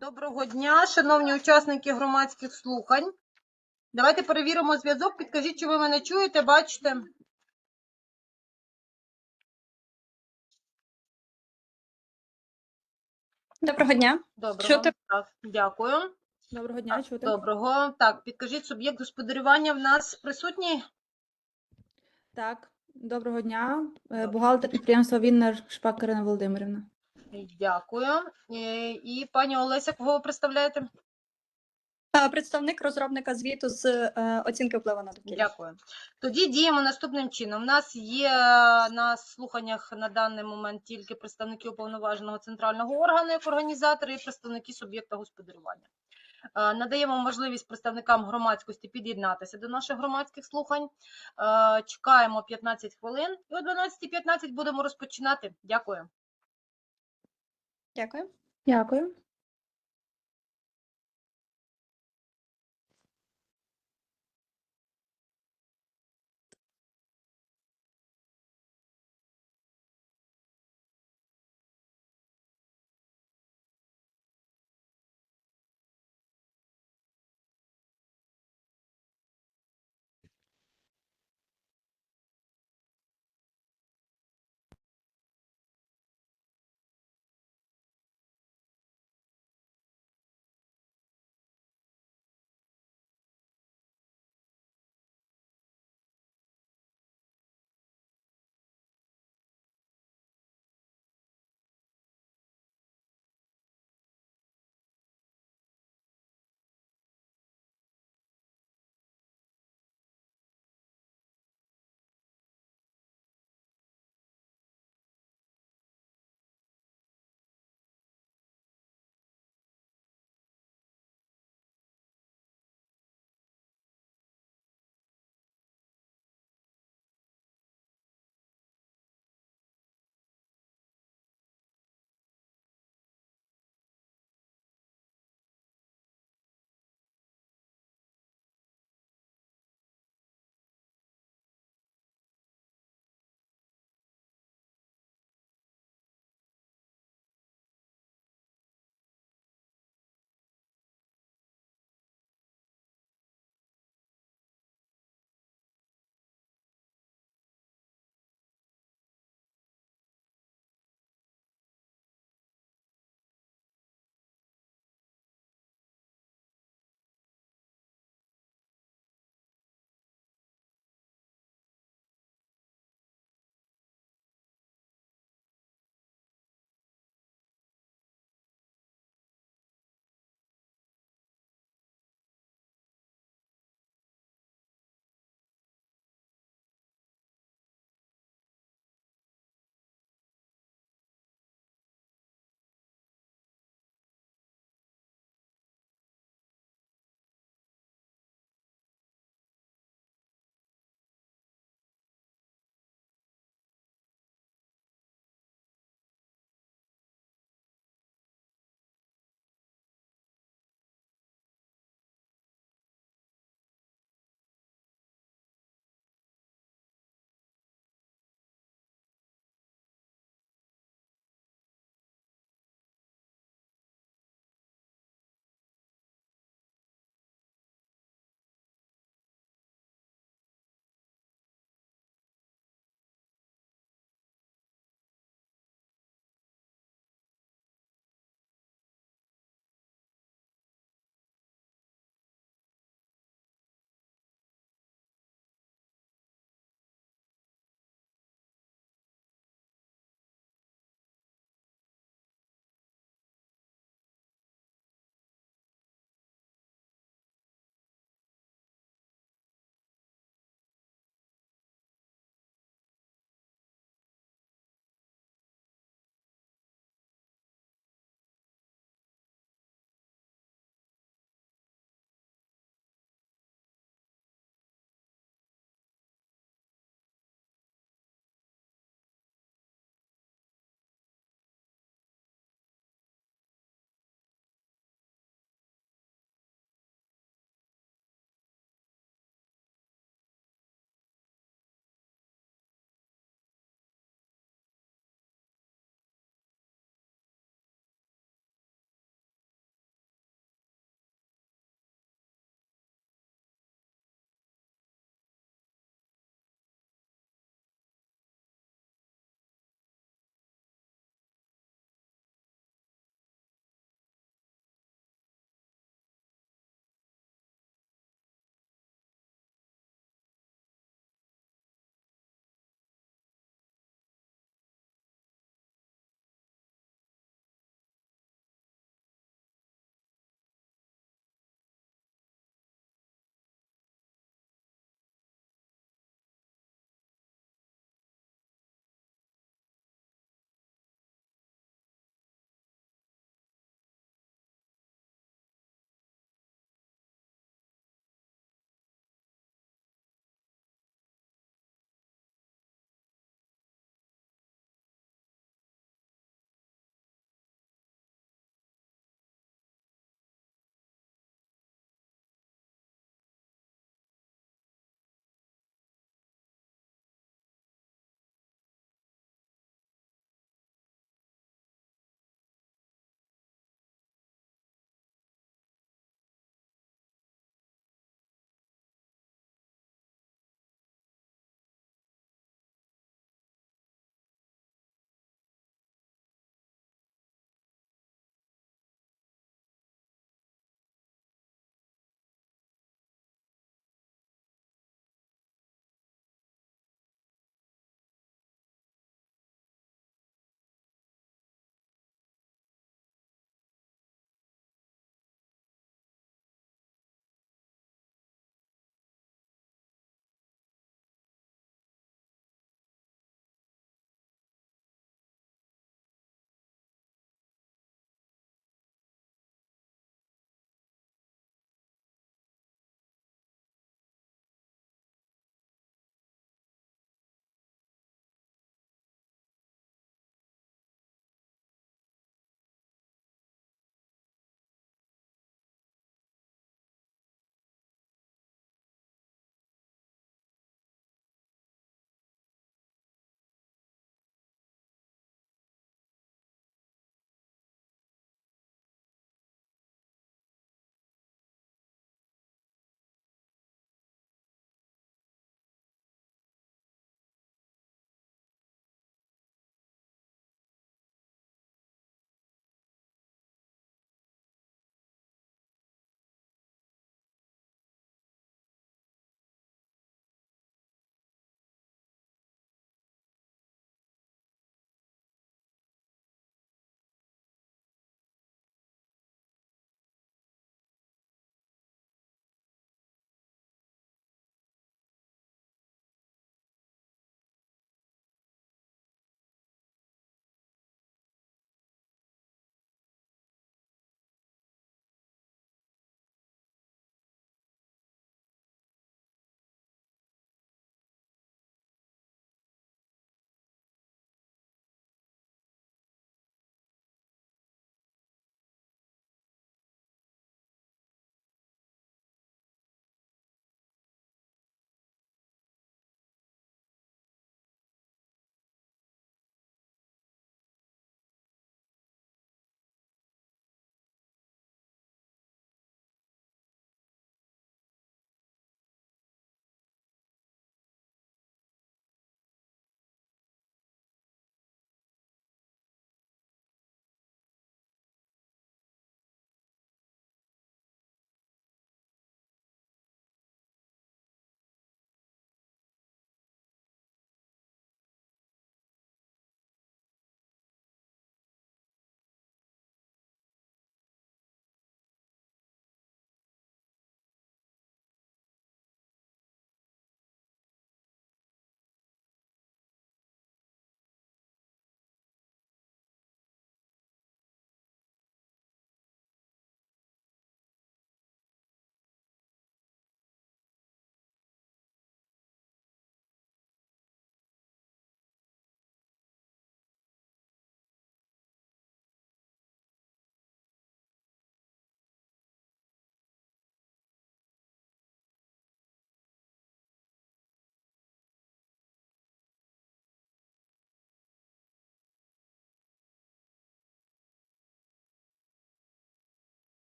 Доброго дня, шановні учасники громадських слухань. Давайте перевіримо зв'язок. Підкажіть, чи ви мене чуєте, бачите? Доброго дня. Доброго. Чути? Так, дякую. Доброго дня, чути. Доброго. Так, підкажіть, суб'єкт господарювання в нас присутній? Так, доброго дня. Е, Бухгалтер підприємства Віннер Шпак Ірина Володимирівна. Дякую. Е, І пані Олеся, кого ви представляєте? Е, Представник розробника звіту з е, оцінки впливу на довкілля. Дякую. Тоді діємо наступним чином. У нас є на слуханнях на даний момент тільки представники уповноваженого центрального органу як організатори і представники суб'єкта господарювання. Надаємо можливість представникам громадськості під'єднатися до наших громадських слухань. Чекаємо 15 хвилин і о 12.15 будемо розпочинати. Дякую. Дякую. Дякую.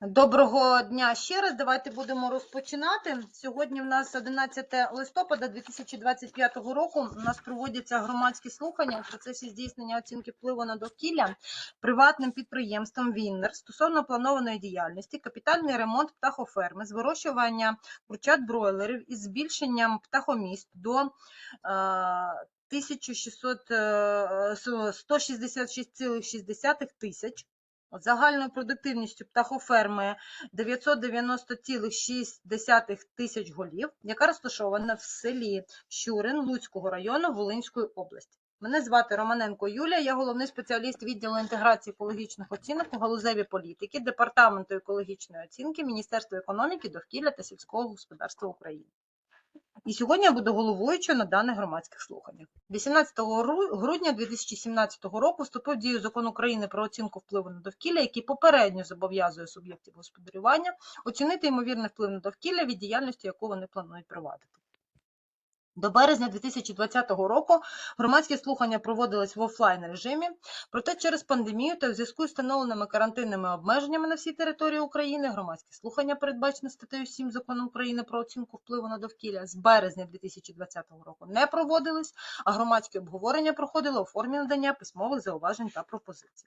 Доброго дня ще раз. Давайте будемо розпочинати. Сьогодні в нас 11 листопада 2025 року. У нас проводяться громадські слухання у процесі здійснення оцінки впливу на довкілля приватним підприємством Віннер стосовно планованої діяльності, капітальний ремонт птахоферми з вирощування курчат бройлерів із збільшенням птахоміст до е, 1600, е, 166,6 тисяч Загальною продуктивністю птахоферми 990,6 тисяч голів, яка розташована в селі Щурин Луцького району Волинської області. Мене звати Романенко Юлія, я головний спеціаліст відділу інтеграції екологічних оцінок у галузевій політики Департаменту екологічної оцінки Міністерства економіки, довкілля та сільського господарства України. І сьогодні я буду головуючою на даних громадських слуханнях. 18 гру- грудня 2017 року вступив в дію закон України про оцінку впливу на довкілля, який попередньо зобов'язує суб'єктів господарювання оцінити ймовірний вплив на довкілля від діяльності, яку вони планують провадити. До березня 2020 року громадські слухання проводились в офлайн режимі, проте через пандемію та в зв'язку з встановленими карантинними обмеженнями на всій території України громадські слухання, передбачені статтею 7 закону України про оцінку впливу на довкілля, з березня 2020 року не проводились, а громадські обговорення проходили у формі надання письмових зауважень та пропозицій.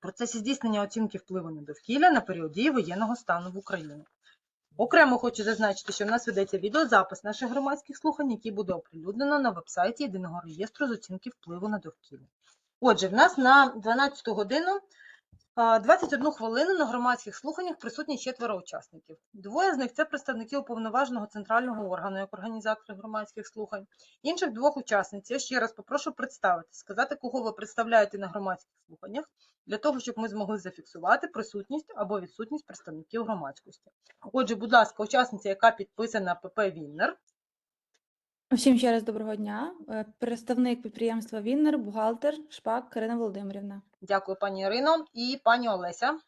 в процесі здійснення оцінки впливу на довкілля на період дії воєнного стану в Україні. Окремо хочу зазначити, що в нас ведеться відеозапис наших громадських слухань, який буде оприлюднено на вебсайті Єдиного реєстру з оцінки впливу на довкілля. Отже, в нас на 12 годину 21 хвилину на громадських слуханнях присутні четверо учасників. Двоє з них це представники уповноваженого центрального органу як організатори громадських слухань. Інших двох учасниць я ще раз попрошу представити, сказати, кого ви представляєте на громадських слуханнях, для того, щоб ми змогли зафіксувати присутність або відсутність представників громадськості. Отже, будь ласка, учасниця, яка підписана ПП Віннер. Всім ще раз доброго дня. Е, Представник підприємства Віннер, бухгалтер Шпак Карина Володимирівна. Дякую, пані Ірино, і пані Олеся.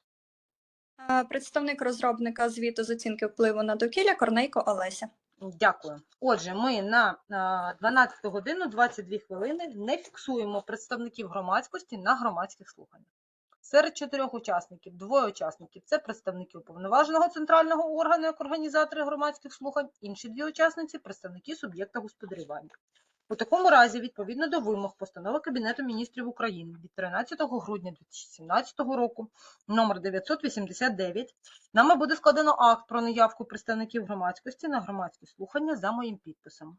Представник розробника звіту з оцінки впливу на довкілля Корнейко Олеся. Дякую. Отже, ми на а, 12 годину 22 хвилини не фіксуємо представників громадськості на громадських слуханнях. Серед чотирьох учасників, двоє учасників це представники уповноваженого центрального органу як організатори громадських слухань, інші дві учасниці представники суб'єкта господарювання. У такому разі, відповідно до вимог постанови Кабінету міністрів України від 13 грудня 2017 року, номер 989, Нами буде складено акт про наявку представників громадськості на громадські слухання за моїм підписом.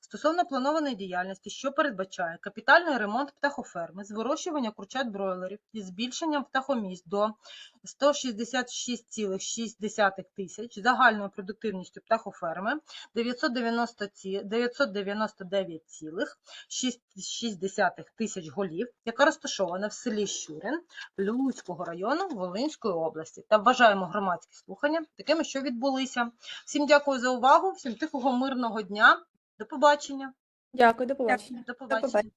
стосовно планованої діяльності, що передбачає капітальний ремонт птахоферми з вирощування курчат бройлерів із збільшенням птахомість до 166,6 тисяч, загальною продуктивністю птахоферми 990 ці- 999,6 тисяч голів, яка розташована в селі Щурин Луцького району Волинської області. Та вважаємо громадські слухання такими, що відбулися. Всім дякую за увагу, всім тихого мирного дня. До побачення. Дякую, до побачення. До побачення. побачення.